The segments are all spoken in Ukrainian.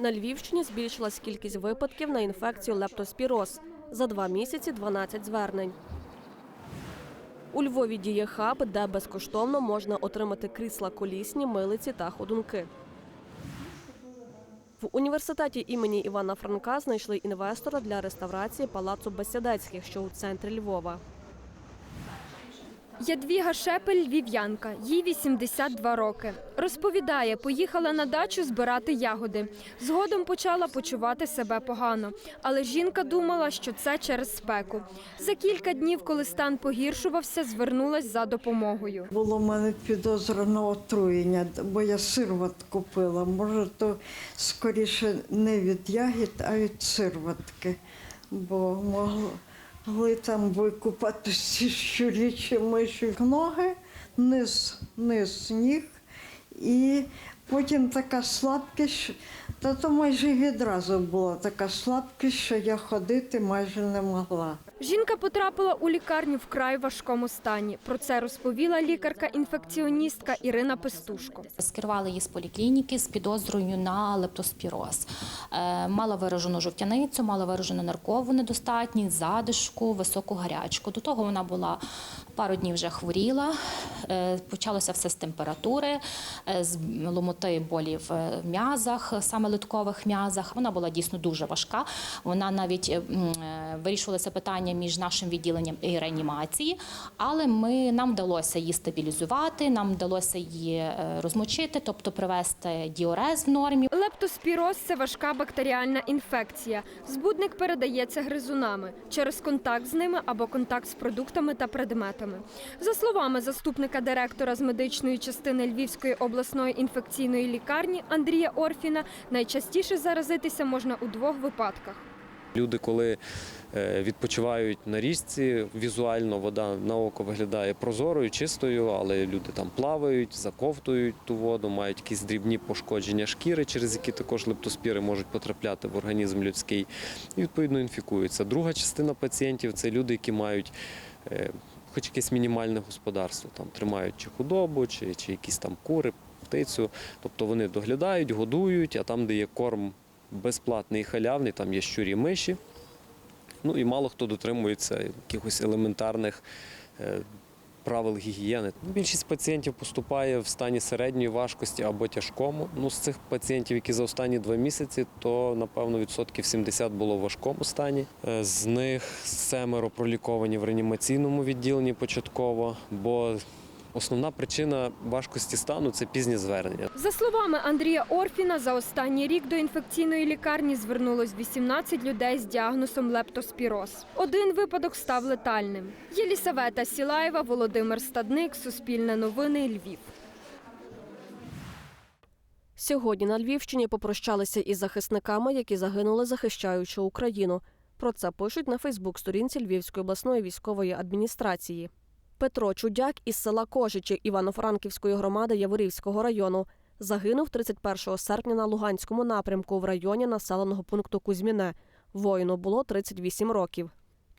На Львівщині збільшилась кількість випадків на інфекцію лептоспіроз. За два місяці 12 звернень. У Львові діє хаб, де безкоштовно можна отримати крісла колісні, милиці та ходунки. В університеті імені Івана Франка знайшли інвестора для реставрації палацу Бесідецьких, що у центрі Львова. Ядвіга Шепель львів'янка, їй 82 роки. Розповідає, поїхала на дачу збирати ягоди. Згодом почала почувати себе погано, але жінка думала, що це через спеку. За кілька днів, коли стан погіршувався, звернулась за допомогою. Було в мене підозра на отруєння, бо я сирват купила. Може, то скоріше не від ягід, а від сирватки. Бо могли, могли там викупатися щурічі миші ноги, низ, низ ніг. І потім така слабкість, та то майже відразу була така слабкість, що я ходити майже не могла. Жінка потрапила у лікарню в край важкому стані. Про це розповіла лікарка-інфекціоністка Ірина Пестушко. Скерували її з поліклініки з підозрою на лептоспіроз. Е, Мала виражену жовтяницю, мала виражену наркову недостатність, задишку, високу гарячку. До того вона була пару днів вже хворіла. Е, Почалося все з температури, е, з ломоти болі в е, м'язах, саме литкових м'язах. Вона була дійсно дуже важка. Вона навіть е, м, е, вирішувалося питання між нашим відділенням і реанімації, але ми нам вдалося її стабілізувати, нам вдалося її е, розмочити, тобто привести діорез в нормі. Лептоспіроз це важка бактеріальна інфекція. Збудник передається гризунами через контакт з ними або контакт з продуктами та предметами. За словами заступника директора з медичної частини Львівської обласної інфекційної лікарні Андрія Орфіна, найчастіше заразитися можна у двох випадках. Люди, коли е, відпочивають на річці, візуально вода на око виглядає прозорою, чистою, але люди там плавають, заковтують ту воду, мають якісь дрібні пошкодження шкіри, через які також лептоспіри можуть потрапляти в організм людський і відповідно інфікуються. Друга частина пацієнтів це люди, які мають. е, Хоч якесь мінімальне господарство, там тримають чи худобу, чи, чи якісь там кури, птицю. Тобто вони доглядають, годують, а там, де є корм безплатний і халявний, там є щурі миші. Ну і мало хто дотримується якихось елементарних е, правил гігієни. Більшість пацієнтів поступає в стані середньої важкості або тяжкому. Ну, з цих пацієнтів, які за останні два місяці, то напевно відсотків 70 було в важкому стані. Е, З них семеро проліковані в реанімаційному відділенні початково, бо основна причина важкості стану це пізнє звернення. За словами Андрія Орфіна, за останній рік до інфекційної лікарні звернулось 18 людей з діагнозом лептоспіроз. Один випадок став летальним. Єлісавета Сілаєва, Володимир Стадник, Суспільне новини, Львів. Сьогодні на Львівщині попрощалися із захисниками, які загинули, захищаючи Україну. Про це пишуть на Фейсбук-сторінці Львівської обласної військової адміністрації. Петро Чудяк із села Кожичі Івано-Франківської громади Яворівського району загинув 31 серпня на Луганському напрямку в районі населеного пункту Кузьміне. Воїну було 38 років.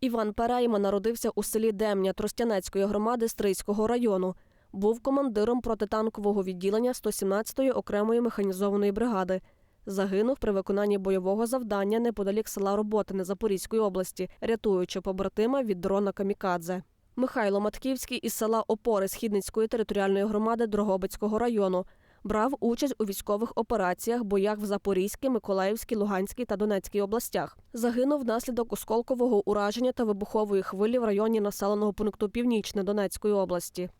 Іван Перейма народився у селі Демня Тростянецької громади Стрийського району. Був командиром протитанкового відділення 117-ї окремої механізованої бригади. Загинув при виконанні бойового завдання неподалік села Роботине Запорізької області, рятуючи побратима від дрона Камікадзе. Михайло Матківський із села Опори Східницької територіальної громади Дрогобицького району брав участь у військових операціях, боях в Запорізькій, Миколаївській, Луганській та Донецькій областях. Загинув внаслідок осколкового ураження та вибухової хвилі в районі населеного пункту Північне Донецької області.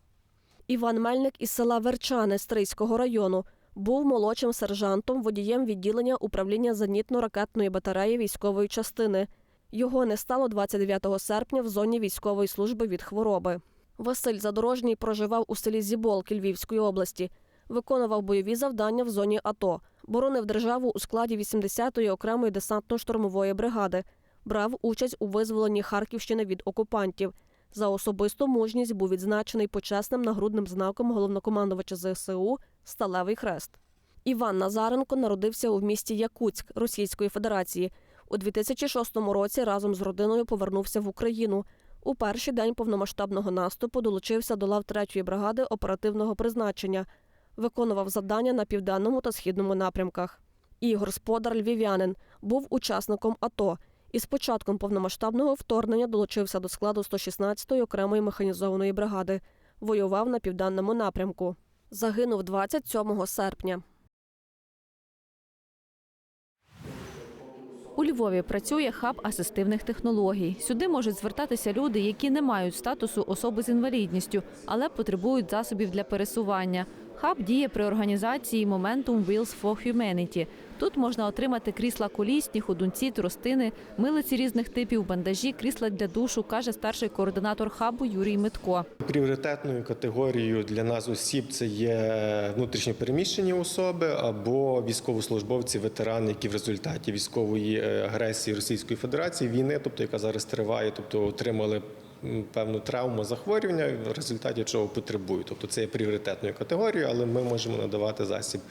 Іван Мельник із села Верчане Стрийського району був молодшим сержантом, водієм відділення управління зенітно-ракетної батареї військової частини. Його не стало 29 серпня в зоні військової служби від хвороби. Василь Задорожній проживав у селі Зіболки Львівської області, виконував бойові завдання в зоні АТО, боронив державу у складі 80-ї окремої десантно-штурмової бригади, брав участь у визволенні Харківщини від окупантів. За особисту мужність був відзначений почесним нагрудним знаком головнокомандувача ЗСУ Сталевий Хрест. Іван Назаренко народився у місті Якутськ Російської Федерації. У 2006 році разом з родиною повернувся в Україну. У перший день повномасштабного наступу долучився до лав 3-ї бригади оперативного призначення, виконував завдання на південному та східному напрямках. Ігор Сподар Львів'янин був учасником АТО і з початком повномасштабного вторгнення долучився до складу 116-ї окремої механізованої бригади. Воював на південному напрямку. Загинув 27 серпня. У Львові працює хаб асистивних технологій. Сюди можуть звертатися люди, які не мають статусу особи з інвалідністю, але потребують засобів для пересування. Хаб діє при організації Momentum Wheels for Humanity. Тут можна отримати крісла колісні, ходунці, тростини, милиці різних типів, бандажі, крісла для душу, каже старший координатор хабу Юрій Митко. Пріоритетною категорією для нас осіб це є внутрішньопереміщені особи або військовослужбовці, ветерани, які в результаті військової е, агресії Російської Федерації війни, тобто яка зараз триває, тобто отримали певну травму захворювання, в результаті чого потребують. Тобто це є пріоритетною категорією, але ми можемо надавати засіб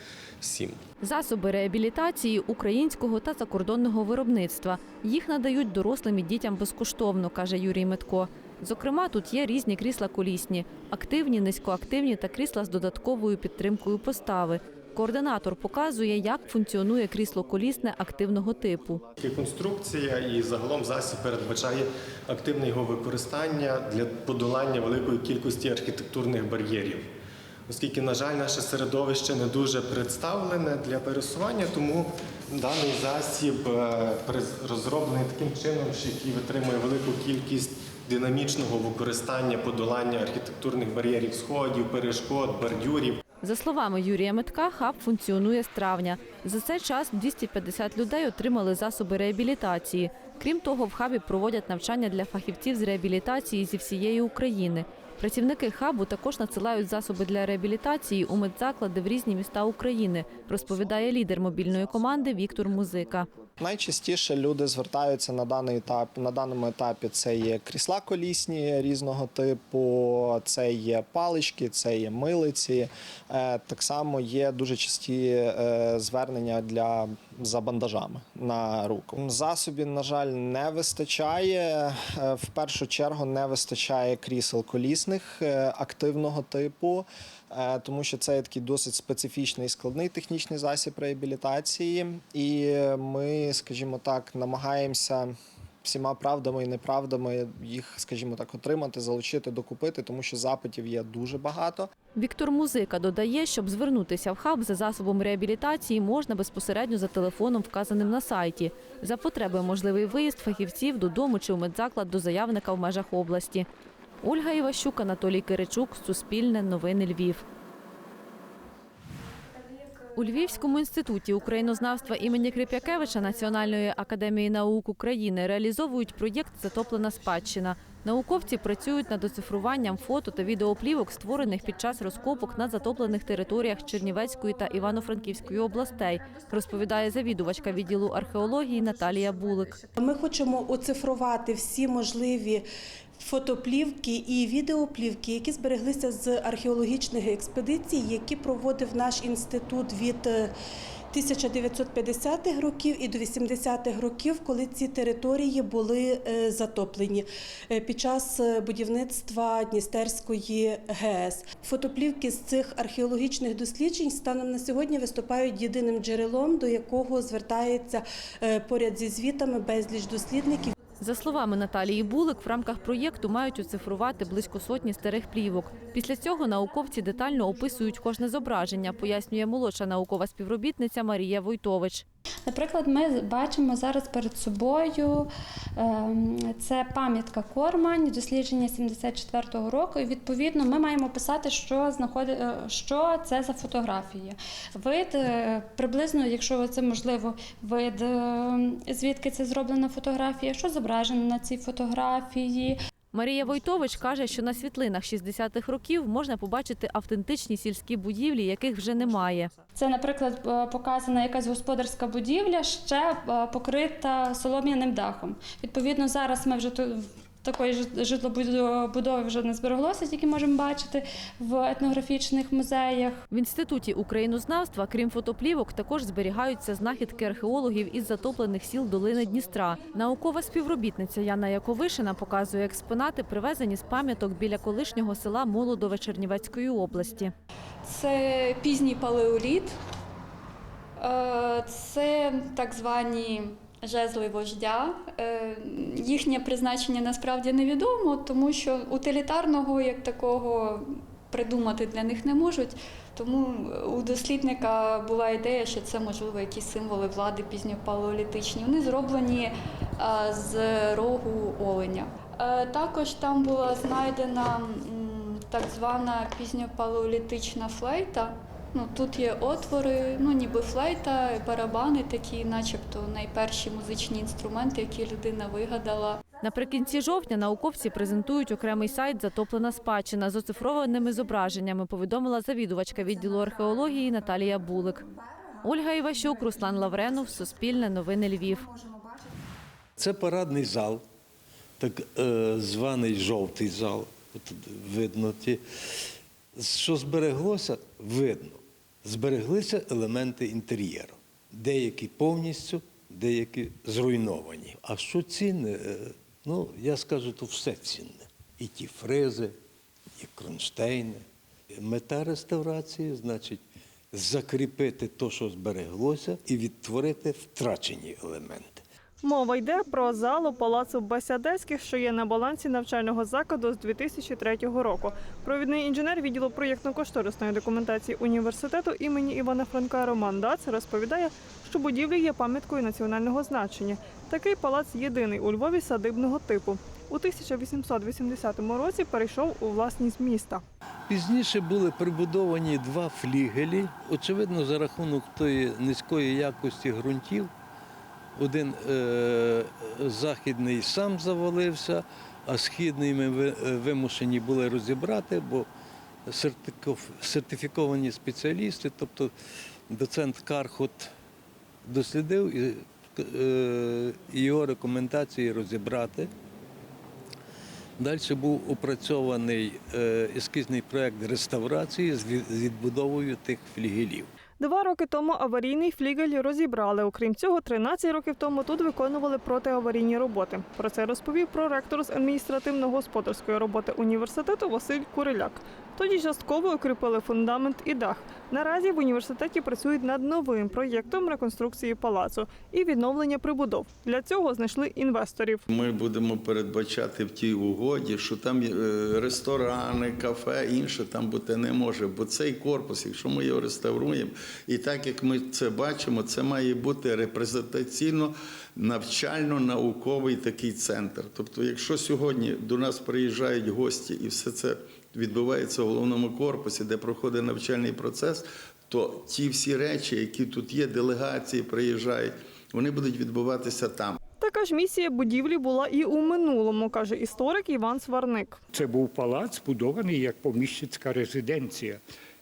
всім. Засоби реабілітації українського та закордонного виробництва. Їх надають дорослим і дітям безкоштовно, каже Юрій Митко. Зокрема, тут є різні крісла колісні, активні, низькоактивні та крісла з додатковою підтримкою постави. Координатор показує, як функціонує крісло колісне активного типу. Конструкція і загалом засіб передбачає активне його використання для подолання великої кількості архітектурних бар'єрів. Оскільки, на жаль, наше середовище не дуже представлене для пересування, тому даний засіб е, розроблений таким чином, що який витримує велику кількість динамічного використання подолання архітектурних бар'єрів сходів, перешкод, бордюрів. За словами Юрія Метка, хаб функціонує з травня. За цей час 250 людей отримали засоби реабілітації. Крім того, в хабі проводять навчання для фахівців з реабілітації зі всієї України. Працівники хабу також надсилають засоби для реабілітації у медзаклади в різні міста України, розповідає лідер мобільної команди Віктор Музика. Найчастіше люди звертаються на даний етап. На даному етапі це є крісла колісні різного типу, це є палички, це є милиці. Е, Так само є дуже часті е, звернення для за бандажами на руку. Засобів, на жаль, не вистачає. Е, В першу чергу не вистачає крісел колісних е, активного типу. Е, тому що це є такий досить специфічний і складний технічний засіб реабілітації, і ми, скажімо так, намагаємося всіма правдами і неправдами їх, скажімо так, отримати, залучити, докупити, тому що запитів є дуже багато. Віктор Музика додає, щоб звернутися в хаб за засобом реабілітації можна безпосередньо за телефоном, вказаним на сайті. За потреби можливий виїзд фахівців додому чи в медзаклад до заявника в межах області. Ольга Іващук, Анатолій Киричук, Суспільне, Новини Львів. У Львівському інституті українознавства імені Крип'якевича Національної академії наук України реалізовують проєкт Затоплена спадщина. Науковці працюють над оцифруванням фото та відеоплівок, створених під час розкопок на затоплених територіях Чернівецької та Івано-Франківської областей, розповідає завідувачка відділу археології Наталія Булик. Ми хочемо оцифрувати всі можливі фотоплівки і відеоплівки, які збереглися з археологічних експедицій, які проводив наш інститут від е, 1950-х років і до 80-х років, коли ці території були е, затоплені е, під час е, будівництва Дністерської ГЕС. Фотоплівки з цих археологічних досліджень станом на сьогодні виступають єдиним джерелом, до якого звертається е, поряд зі звітами безліч дослідників. За словами Наталії Булик, в рамках проєкту мають оцифрувати близько сотні старих плівок. Після цього науковці детально описують кожне зображення, пояснює молодша наукова співробітниця Марія Войтович. Наприклад, ми бачимо зараз перед собою ем, це пам'ятка Кормань, дослідження 74-го року. І відповідно ми маємо писати, що знаходи, е, що це за фотографія. Вид е, приблизно, якщо це можливо, вид е, звідки це зроблена фотографія, що зображено на цій фотографії, Марія Войтович каже, що на світлинах 60-х років можна побачити автентичні сільські будівлі, яких вже немає. Це, наприклад, е, показана якась господарська будівля, ще е, покрита солом'яним дахом. Відповідно, зараз ми вже. Такої житлобудови вже не збереглося, тільки можемо бачити в етнографічних музеях. В інституті українознавства, крім фотоплівок, також зберігаються знахідки археологів із затоплених сіл долини Дністра. Наукова співробітниця Яна Яковишина показує експонати, привезені з пам'яток біля колишнього села Молодове Чернівецької області. Це пізній палеоліт. Е, Це так звані жезли вождя. Е, Їхнє призначення насправді невідомо, тому що утилітарного як такого придумати для них не можуть. Тому у дослідника була ідея, що це можливо якісь символи влади пізньопалеолітичні. Вони зроблені е, з рогу оленя. Е, Також там була знайдена так звана пізньопалеолітична флейта. Ну, тут є отвори, ну ніби флейта, барабани такі, начебто найперші музичні інструменти, які людина вигадала. Наприкінці жовтня науковці презентують окремий сайт Затоплена спадщина з оцифрованими зображеннями, повідомила завідувачка відділу археології Наталія Булик. Ольга Іващук, Руслан Лавренов, Суспільне новини Львів. Це парадний зал, так е, званий жовтий зал. От видно ті. Що збереглося, видно. Збереглися елементи інтер'єру. Деякі повністю, деякі зруйновані. А що цінне? Е, Ну, я скажу, то все цінне. І ті фризи, і кронштейни. Мета реставрації, значить, закріпити те, що збереглося, і відтворити втрачені елементи. Мова йде про залу палацу Басядецьких, що є на балансі навчального закладу з 2003 року. Провідний інженер відділу проєктно-кошторисної документації університету імені Івана Франка Роман Дац розповідає, що будівля є пам'яткою національного значення. Такий палац єдиний у Львові садибного типу. У 1880 році перейшов у власність міста. Пізніше були прибудовані два флігелі, очевидно, за рахунок тої низької якості ґрунтів. Один е, західний сам завалився, а східний ми е, вимушені були розібрати, бо сертифіковані спеціалісти, тобто доцент Кархот дослідив і, е, його рекомендації розібрати. Далі був опрацьований ескізний проект реставрації з відбудовою тих флігелів. Два роки тому аварійний флігель розібрали. Окрім цього, 13 років тому тут виконували протиаварійні роботи. Про це розповів проректор з адміністративно-господарської роботи університету Василь Куриляк. Тоді частково укріпили фундамент і дах. Наразі в університеті працюють над новим проєктом реконструкції палацу і відновлення прибудов. Для цього знайшли інвесторів. Ми будемо передбачати в тій угоді, що там е, ресторани, кафе, інше там бути не може. Бо цей корпус, якщо ми його реставруємо, і так як ми це бачимо, це має бути репрезентаційно навчально-науковий такий центр. Тобто, якщо сьогодні до нас приїжджають гості і все це відбувається в головному корпусі, де проходить навчальний процес, то ті всі речі, які тут є, делегації приїжджають, вони будуть відбуватися там. Така ж місія будівлі була і у минулому, каже історик Іван Сварник. Це був палац, збудований як поміщицька резиденція.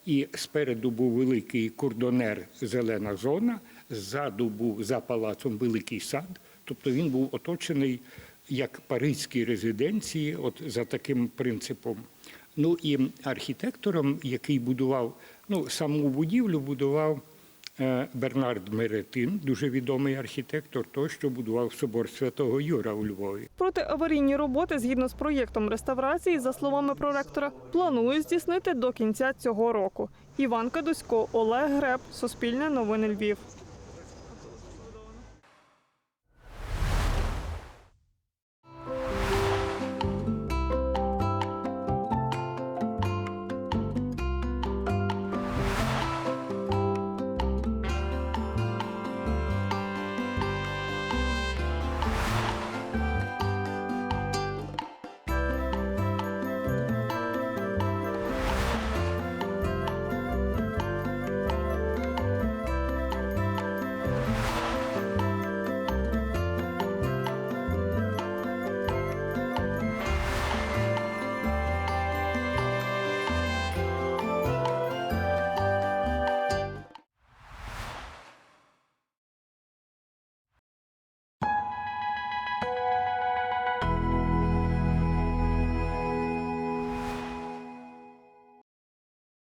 І спереду був великий кордонер зелена зона, ззаду був за палацом великий сад. Тобто він був оточений як паризькі резиденції, от за таким принципом. Ну і архітектором, який будував ну, саму будівлю, будував Бернард Меретин, дуже відомий архітектор, той, що будував собор Святого Юра у Львові. Протиаварійні роботи згідно з проєктом реставрації, за словами проректора, планують здійснити до кінця цього року. Іван Кадусько, Олег Греб, Суспільне новини Львів.